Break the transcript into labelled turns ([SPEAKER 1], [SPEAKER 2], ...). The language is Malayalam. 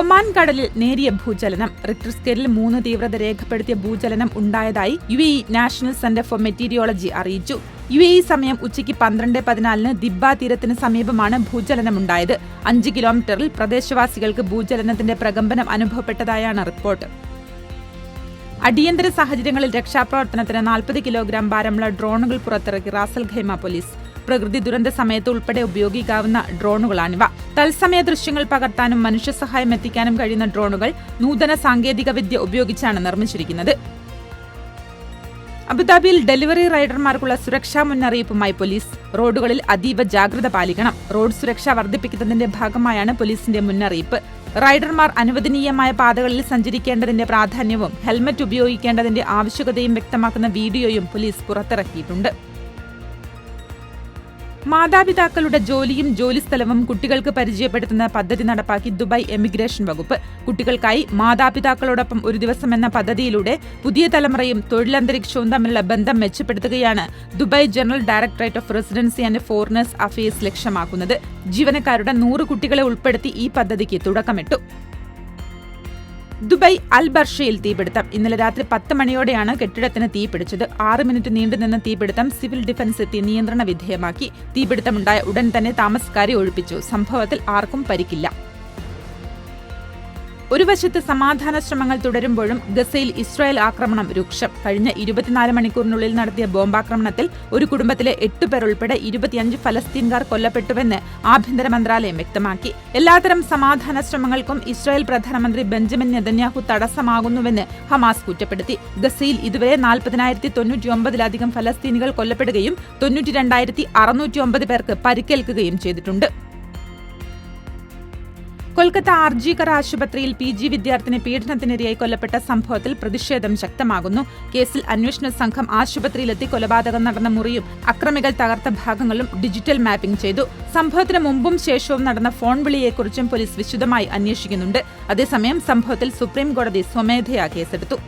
[SPEAKER 1] ഒമാൻ കടലിൽ നേരിയ ഭൂചലനം. റിക്ടർ സ്കെയിലിൽ മൂന്ന് തീവ്രത രേഖപ്പെടുത്തിയ ഭൂചലനം ഉണ്ടായതായി U A national centre for meteorology അറിയിച്ചു. യു എ സമയം ഉച്ചയ്ക്ക് പന്ത്രണ്ട് പതിനാലിന് ദിബ്ബ തീരത്തിന് സമീപമാണ് ഭൂചലനമുണ്ടായത്. അഞ്ച് കിലോമീറ്ററിൽ പ്രദേശവാസികൾക്ക് ഭൂചലനത്തിന്റെ പ്രകമ്പനം അനുഭവപ്പെട്ടതായാണ് റിപ്പോർട്ട്. അടിയന്തര സാഹചര്യങ്ങളിൽ രക്ഷാപ്രവർത്തനത്തിന് നാൽപ്പത് കിലോഗ്രാം ഭാരമുള്ള ഡ്രോണുകൾ പുറത്തിറക്കി റാസൽ ഖൈമ പോലീസ്. പ്രകൃതി ദുരന്ത സമയത്ത് ഉൾപ്പെടെ ഉപയോഗിക്കാവുന്ന ഡ്രോണുകളാണിവ തത്സമയ ദൃശ്യങ്ങൾ പകർത്താനും മനുഷ്യ സഹായം എത്തിക്കാനും കഴിയുന്ന ഡ്രോണുകൾ നൂതന സാങ്കേതിക വിദ്യ ഉപയോഗിച്ചാണ് നിർമ്മിച്ചിരിക്കുന്നത്. അബുദാബിയിൽ ഡെലിവറി റൈഡർമാർക്കുള്ള സുരക്ഷാ മുന്നറിയിപ്പുമായി പോലീസ്. റോഡുകളിൽ അതീവ ജാഗ്രത പാലിക്കണം. റോഡ് സുരക്ഷ വർദ്ധിപ്പിക്കുന്നതിന്റെ ഭാഗമായാണ് പോലീസിന്റെ മുന്നറിയിപ്പ്. റൈഡർമാർ അനുവദനീയമായ പാതകളിൽ സഞ്ചരിക്കേണ്ടതിന്റെ പ്രാധാന്യവും ഹെൽമറ്റ് ഉപയോഗിക്കേണ്ടതിന്റെ ആവശ്യകതയും വ്യക്തമാക്കുന്ന വീഡിയോയും പോലീസ് പുറത്തിറക്കിയിട്ടുണ്ട്. മാതാപിതാക്കളുടെ ജോലിയും ജോലിസ്ഥലവും കുട്ടികൾക്ക് പരിചയപ്പെടുത്തുന്ന പദ്ധതി നടപ്പാക്കി ദുബായ് എമിഗ്രേഷൻ വകുപ്പ്. കുട്ടികൾക്കായി മാതാപിതാക്കളോടൊപ്പം ഒരു ദിവസം എന്ന പദ്ധതിയിലൂടെ പുതിയ തലമുറയും തൊഴിലന്തരീക്ഷവും തമ്മിലുള്ള ബന്ധം മെച്ചപ്പെടുത്തുകയാണ് Dubai general directorate of residency and foreigners affairs ലക്ഷ്യമാക്കുന്നത്. ജീവനക്കാരുടെ നൂറ് കുട്ടികളെ ഉൾപ്പെടുത്തി ഈ പദ്ധതിക്ക് തുടക്കമിട്ടു. ദുബായ് അൽ ബർഷയിൽ തീപിടുത്തം. ഇന്നലെ രാത്രി പത്ത് മണിയോടെയാണ് കെട്ടിടത്തിന് തീപിടിച്ചത് ആറ് മിനിറ്റ് നീണ്ടുനിന്ന തീപിടുത്തം സിവിൽ ഡിഫൻസ് എത്തി നിയന്ത്രണ വിധേയമാക്കി. തീപിടുത്തമുണ്ടായ ഉടൻ തന്നെ താമസക്കാരെ ഒഴിപ്പിച്ചു. സംഭവത്തിൽ ആർക്കും പരിക്കില്ല. ഒരു വശത്ത് സമാധാന ശ്രമങ്ങൾ തുടരുമ്പോഴും ഗസയിൽ ഇസ്രായേൽ ആക്രമണം രൂക്ഷം. കഴിഞ്ഞ ഇരുപത്തിനാല് മണിക്കൂറിനുള്ളിൽ നടത്തിയ ബോംബാക്രമണത്തിൽ ഒരു കുടുംബത്തിലെ എട്ട് പേർ ഉൾപ്പെടെ ഇരുപത്തിയഞ്ച് ഫലസ്തീൻകാർ കൊല്ലപ്പെട്ടുവെന്ന് ആഭ്യന്തര മന്ത്രാലയം വ്യക്തമാക്കി. എല്ലാത്തരം സമാധാന ശ്രമങ്ങൾക്കും ഇസ്രായേൽ പ്രധാനമന്ത്രി ബെഞ്ചമിൻ നെതന്യാഹു തടസ്സമാകുന്നുവെന്ന് ഹമാസ് കുറ്റപ്പെടുത്തി. ഗസയിൽ ഇതുവരെ നാൽപ്പതിനായിരത്തി തൊണ്ണൂറ്റിയൊമ്പതിലധികം ഫലസ്തീനികൾ കൊല്ലപ്പെടുകയും തൊണ്ണൂറ്റി രണ്ടായിരത്തി അറുന്നൂറ്റിയൊമ്പത് പേർക്ക് പരിക്കേൽക്കുകയും ചെയ്തിട്ടുണ്ട്. കൊൽക്കത്ത ആർജികർ ആശുപത്രിയിൽ പി ജി വിദ്യാർത്ഥിനി പീഡനത്തിനിരയായി കൊല്ലപ്പെട്ട സംഭവത്തിൽ പ്രതിഷേധം ശക്തമാകുന്നു. കേസിൽ അന്വേഷണ സംഘം ആശുപത്രിയിലെത്തി കൊലപാതകം നടന്ന മുറിയും അക്രമികൾ തകർത്ത ഭാഗങ്ങളും ഡിജിറ്റൽ മാപ്പിംഗ് ചെയ്തു. സംഭവത്തിന് മുമ്പും ശേഷവും നടന്ന ഫോൺ വിളിയെക്കുറിച്ചും പോലീസ് വിശദമായി അന്വേഷിക്കുന്നുണ്ട്. അതേസമയം സംഭവത്തിൽ സുപ്രീം കോടതി സ്വമേധയാ കേസെടുത്തു.